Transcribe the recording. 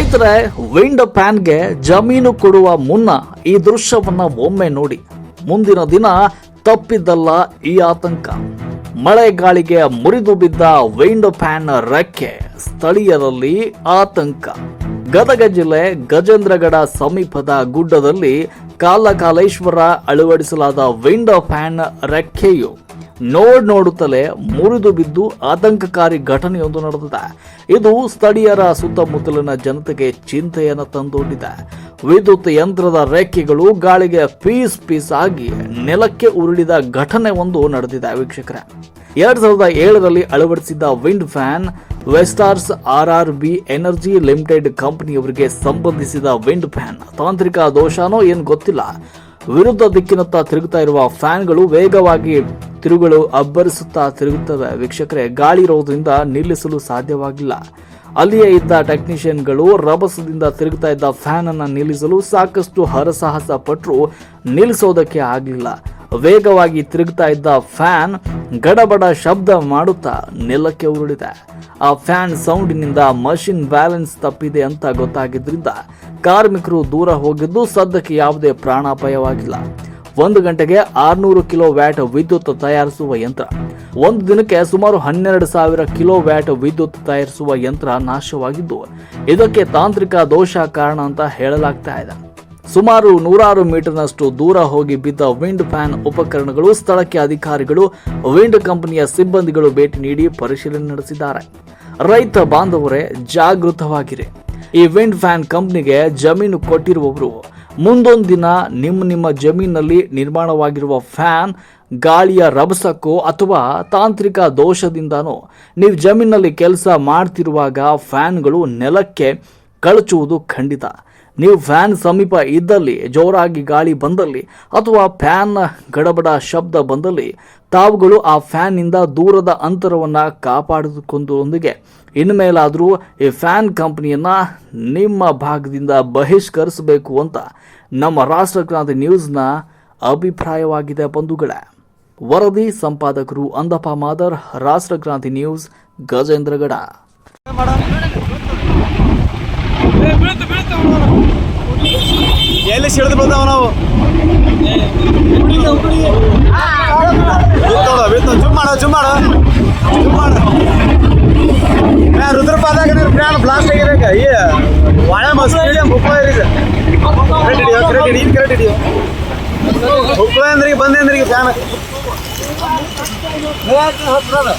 ರೈತರೇ ವಿಂಡ್ ಫ್ಯಾನ್ಗೆ ಜಮೀನು ಕೊಡುವ ಮುನ್ನ ಈ ದೃಶ್ಯವನ್ನ ಒಮ್ಮೆ ನೋಡಿ. ಮುಂದಿನ ದಿನ ತಪ್ಪಿದ್ದಲ್ಲ ಈ ಆತಂಕ. ಮಳೆ ಗಾಳಿಗೆ ಮುರಿದು ಬಿದ್ದ ವಿಂಡ್ ಫ್ಯಾನ್ ರೆಕ್ಕೆ ಸ್ಥಳೀಯರಲ್ಲಿ ಆತಂಕ. ಗದಗ ಜಿಲ್ಲೆ ಗಜೇಂದ್ರಗಡ ಸಮೀಪದ ಗುಡ್ಡದಲ್ಲಿ ಕಾಲಕಾಲೇಶ್ವರ ಅಳವಡಿಸಲಾದ ವಿಂಡ್ ಫ್ಯಾನ್ ರೆಕ್ಕೆಯು ನೋಡ್ ನೋಡುತ್ತಲೇ ಮುರಿದು ಬಿದ್ದು ಆತಂಕಕಾರಿ ಘಟನೆಯೊಂದು ನಡೆದಿದೆ. ಇದು ಸ್ಥಳೀಯರ ಸುತ್ತಮುತ್ತಲಿನ ಜನತೆಗೆ ಚಿಂತೆಯನ್ನು ತಂದೊಡ್ಡಿದೆ ವಿದ್ಯುತ್ ಯಂತ್ರದ ರೆಕ್ಕೆಗಳು ಗಾಳಿಗೆ ಪೀಸ್ ಪೀಸ್ ಆಗಿ ನೆಲಕ್ಕೆ ಉರುಳಿದ ಘಟನೆ ಒಂದು ನಡೆದಿದೆ ವೀಕ್ಷಕರೇ. ಎರಡ್ ಸಾವಿರದ ಏಳರಲ್ಲಿ ಅಳವಡಿಸಿದ್ದ wind fan, ವೆಸ್ಟಾರ್ಸ್ R R B energy limited ಕಂಪನಿಯವರಿಗೆ ಸಂಬಂಧಿಸಿದ ವಿಂಡ್ ಫ್ಯಾನ್. ತಾಂತ್ರಿಕ ದೋಷನೋ ಏನು ಗೊತ್ತಿಲ್ಲ. ವಿರುದ್ಧ ದಿಕ್ಕಿನತ್ತ ತಿರುಗುತ್ತಾ ಇರುವ ಫ್ಯಾನ್ಗಳು ವೇಗವಾಗಿ ತಿರುಗಳು ಅಬ್ಬರಿಸುತ್ತಾ ತಿರುಗುತ್ತವೆ. ವೀಕ್ಷಕರೇ, ಗಾಳಿ ಇರೋದ್ರಿಂದ ನಿಲ್ಲಿಸಲು ಸಾಧ್ಯವಾಗಿಲ್ಲ. ಅಲ್ಲಿಯೇ ಇದ್ದ ಟೆಕ್ನಿಷಿಯನ್ಗಳು ರಭಸದಿಂದ ತಿರುಗುತ್ತಾ ಇದ್ದ ಫ್ಯಾನ್ ಅನ್ನು ನಿಲ್ಲಿಸಲು ಸಾಕಷ್ಟು ಹರಸಾಹಸ ಪಟ್ಟರು ನಿಲ್ಲಿಸೋದಕ್ಕೆ ಆಗಲಿಲ್ಲ. ವೇಗವಾಗಿ ತಿರುಗ್ತಾ ಇದ್ದ ಫ್ಯಾನ್ ಗಡಬಡ ಶಬ್ದ ಮಾಡುತ್ತಾ ನೆಲಕ್ಕೆ ಉರುಳಿದೆ. ಆ ಫ್ಯಾನ್ ಸೌಂಡಿನಿಂದ ಮಷಿನ್ ಬ್ಯಾಲೆನ್ಸ್ ತಪ್ಪಿದೆ ಅಂತ ಗೊತ್ತಾಗಿದ್ದರಿಂದ ಕಾರ್ಮಿಕರು ದೂರ ಹೋಗಿದ್ದು ಸದ್ಯಕ್ಕೆ ಯಾವುದೇ ಪ್ರಾಣಾಪಾಯವಾಗಿಲ್ಲ. ಒಂದು ಗಂಟೆಗೆ ಆರ್ನೂರು ಕಿಲೋ ವ್ಯಾಟ್ ವಿದ್ಯುತ್ ತಯಾರಿಸುವ ಯಂತ್ರ. ಒಂದು ದಿನಕ್ಕೆ ಸುಮಾರು ಹನ್ನೆರಡು ಸಾವಿರ ಕಿಲೋ ವ್ಯಾಟ್ ವಿದ್ಯುತ್ ತಯಾರಿಸುವ ಯಂತ್ರ ನಾಶವಾಗಿದ್ದು, ಇದಕ್ಕೆ ತಾಂತ್ರಿಕ ದೋಷ ಕಾರಣ ಅಂತ ಹೇಳಲಾಗ್ತಾ ಇದೆ. ಸುಮಾರು ನೂರಾರು ಮೀಟರ್ನಷ್ಟು ದೂರ ಹೋಗಿ ಬಿದ್ದ ವಿಂಡ್ ಫ್ಯಾನ್ ಉಪಕರಣಗಳು ಸ್ಥಳಕ್ಕೆ ಅಧಿಕಾರಿಗಳು, ವಿಂಡ್ ಕಂಪನಿಯ ಸಿಬ್ಬಂದಿಗಳು ಭೇಟಿ ನೀಡಿ ಪರಿಶೀಲನೆ ನಡೆಸಿದ್ದಾರೆ. ರೈತ ಬಾಂಧವರೇ, ಜಾಗೃತವಾಗಿರಿ. ಈ ವಿಂಡ್ ಫ್ಯಾನ್ ಕಂಪನಿಗೆ ಜಮೀನು ಕೊಟ್ಟಿರುವವರು ಮುಂದೊಂದು ದಿನ ನಿಮ್ಮ ನಿಮ್ಮ ಜಮೀನಲ್ಲಿ ನಿರ್ಮಾಣವಾಗಿರುವ ಫ್ಯಾನ್ ಗಾಳಿಯ ರಭಸಕ್ಕೋ ಅಥವಾ ತಾಂತ್ರಿಕ ದೋಷದಿಂದನೋ, ನೀವು ಜಮೀನಲ್ಲಿ ಕೆಲಸ ಮಾಡ್ತಿರುವಾಗ ಫ್ಯಾನ್ಗಳು ನೆಲಕ್ಕೆ ಕಳಚುವುದು ಖಂಡಿತ. ನೀವು ಫ್ಯಾನ್ ಸಮೀಪ ಇದ್ದಲ್ಲಿ, ಜೋರಾಗಿ ಗಾಳಿ ಬಂದಲ್ಲಿ ಅಥವಾ ಫ್ಯಾನ್ ಗಡಬಡ ಶಬ್ದ ಬಂದಲ್ಲಿ, ತಾವುಗಳು ಆ ಫ್ಯಾನ್ನಿಂದ ದೂರದ ಅಂತರವನ್ನು ಕಾಪಾಡಿಕೊಂಡೊಂದಿಗೆ. ಇನ್ಮೇಲಾದರೂ ಈ ಫ್ಯಾನ್ ಕಂಪನಿಯನ್ನು ನಿಮ್ಮ ಭಾಗದಿಂದ ಬಹಿಷ್ಕರಿಸಬೇಕು ಅಂತ ನಮ್ಮ ರಾಷ್ಟ್ರಕ್ರಾಂತಿ ನ್ಯೂಸ್ನ ಅಭಿಪ್ರಾಯವಾಗಿದೆ ಬಂಧುಗಳೇ. ವರದಿ ಸಂಪಾದಕರು ಅಂದಪ್ಪ ಮಾದರ್, ರಾಷ್ಟ್ರಕ್ರಾಂತಿ ನ್ಯೂಸ್, ಗಜೇಂದ್ರಗಡ. ಎಲ್ಲಿ ಸಿಡಿದು ಬಂದವ ನಾವು ಬಿತ್ತೋಡ ಬಿತ್ತು ಜುಮ್ ಮಾಡು ಜುಮ್ ಮಾಡು ಜುಮ್ ಮಾಡು ರುದ್ರಪಾದಾಗ ಫ್ಯಾನ್ ಬ್ಲಾಸ್ಟ್ ಆಗಿರಕ ಈ ಒಳ್ಳೆ ಮಸ್ಕಿ ಮುಕ್ಕಳ ಇದೆ ಕರೆಕ್ಟ್ ಹಿಡಿಯೋ ಕರೆಕ್ಟ್ ಹಿಡಿ ಕರೆಕ್ಟ್ ಹಿಡಿಯೋ ಮುಕ್ಕಳ ಅಂದ್ರೆ ಈಗ ಬಂದೆ ಅಂದ್ರೆ ಫ್ಯಾನ್ ಫ್ಯಾನ್